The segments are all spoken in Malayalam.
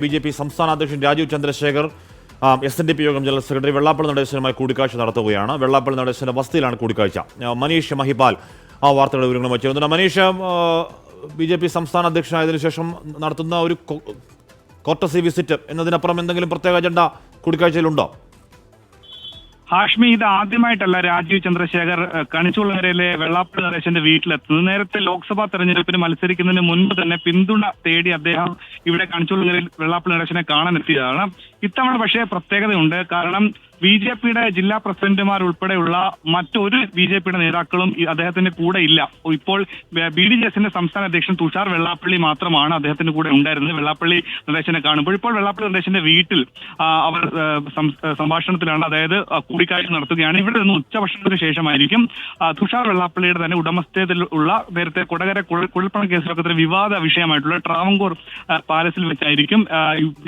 ബി ജെ പി സംസ്ഥാന അധ്യക്ഷൻ Rajeev Chandrasekhar S N D P യോഗം ജനറൽ സെക്രട്ടറി വെള്ളാപ്പള്ളി നടേശനുമായി കൂടിക്കാഴ്ച നടത്തുകയാണ്. വെള്ളാപ്പള്ളി നടേശന്റെ വസതിയിലാണ് കൂടിക്കാഴ്ച. മനീഷ് മഹിപാൽ ആ വാർത്തകളുടെ വിവരങ്ങളുമായി വച്ചിരുന്നുണ്ട്. മനീഷ് ബി ജെ പി സംസ്ഥാന അധ്യക്ഷനായതിനു ശേഷം നടത്തുന്ന ഒരു കോർട്ടസി വിസിറ്റ് എന്നതിനപ്പുറം എന്തെങ്കിലും പ്രത്യേക അജണ്ട കൂടിക്കാഴ്ചയിലുണ്ടോ? ഹാഷ്മി ഇത് ആദ്യമായിട്ടല്ല രാജീവ് ചന്ദ്രശേഖർ കണിച്ചുള്ളവരയിലെ വെള്ളാപ്പള്ളി നരേശന്റെ വീട്ടിലെത്തുന്നത്. നേരത്തെ ലോക്സഭാ തെരഞ്ഞെടുപ്പിന് മത്സരിക്കുന്നതിന് മുൻപ് തന്നെ പിന്തുണ തേടി അദ്ദേഹം ഇവിടെ കണിച്ചുകുളങ്ങരയിൽ വെള്ളാപ്പള്ളി നരേശനെ കാണാനെത്തിയതാണ്. ഇത്തവണ പക്ഷേ പ്രത്യേകതയുണ്ട്. കാരണം ബി ജെ പിയുടെ ജില്ലാ പ്രസിഡന്റുമാർ ഉൾപ്പെടെയുള്ള മറ്റൊരു ബി ജെ പിയുടെ നേതാക്കളും അദ്ദേഹത്തിന്റെ കൂടെ ഇല്ല. ഇപ്പോൾ ബി ഡി ജെ എസിന്റെ സംസ്ഥാന അധ്യക്ഷൻ തുഷാർ വെള്ളാപ്പള്ളി മാത്രമാണ് അദ്ദേഹത്തിന്റെ കൂടെ ഉണ്ടായിരുന്നത്. വെള്ളാപ്പള്ളി നിർദ്ദേശനെ കാണുമ്പോൾ ഇപ്പോൾ വെള്ളാപ്പള്ളി നിർദ്ദേശന്റെ വീട്ടിൽ അവർ സംഭാഷണത്തിലാണ് അതായത് കൂടിക്കാഴ്ച നടത്തുകയാണ്. ഇവിടെ നിന്ന് ഉച്ചഭക്ഷണത്തിന് ശേഷമായിരിക്കും തുഷാർ വെള്ളാപ്പള്ളിയുടെ തന്നെ ഉടമസ്ഥതയിൽ ഉള്ള നേരത്തെ കൊടകര കുഴൽ- കുഴൽപ്പണ കേസിലൊക്കെ തന്നെ വിവാദ വിഷയമായിട്ടുള്ള ട്രാവങ്കൂർ പാലസിൽ വെച്ചായിരിക്കും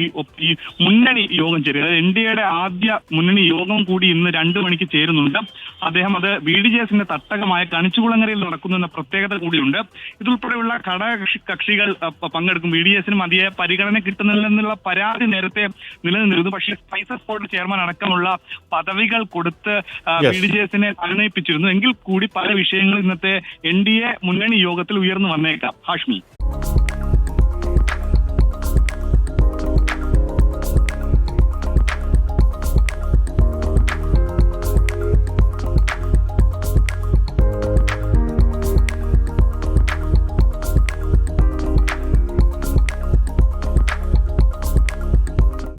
ഈ- മുന്നണി യോഗം അതായത് എൻ ഡി എയുടെ ആദ്യ മുന്നണി യോഗം കൂടി ഇന്ന് രണ്ടു മണിക്ക് ചേരുന്നുണ്ട്. അദ്ദേഹം അത് ബി ഡി ജെ എസിന്റെ തട്ടകമായ കണിച്ചുകുളങ്ങരയിൽ നടക്കുന്നു എന്ന പ്രത്യേകത കൂടിയുണ്ട്. ഇതുൾപ്പെടെയുള്ള ഘടകകക്ഷി കക്ഷികൾ പങ്കെടുക്കും. ബി ഡി എസിന് മതിയെ പരിഗണന കിട്ടുന്നില്ലെന്നുള്ള പരാതി നേരത്തെ നിലനിന്നിരുന്നു. പക്ഷേ സ്പൈസസ് ബോർഡ് ചെയർമാൻ അടക്കമുള്ള പദവികൾ കൊടുത്ത്. ബി ഡി ജെ എസിനെ അനുനയിപ്പിച്ചിരുന്നു. എങ്കിൽ കൂടി പല വിഷയങ്ങളും ഇന്നത്തെ എൻ ഡി എ മുന്നണി യോഗത്തിൽ ഉയർന്നു വന്നേക്കാം. ഹാഷ്മി.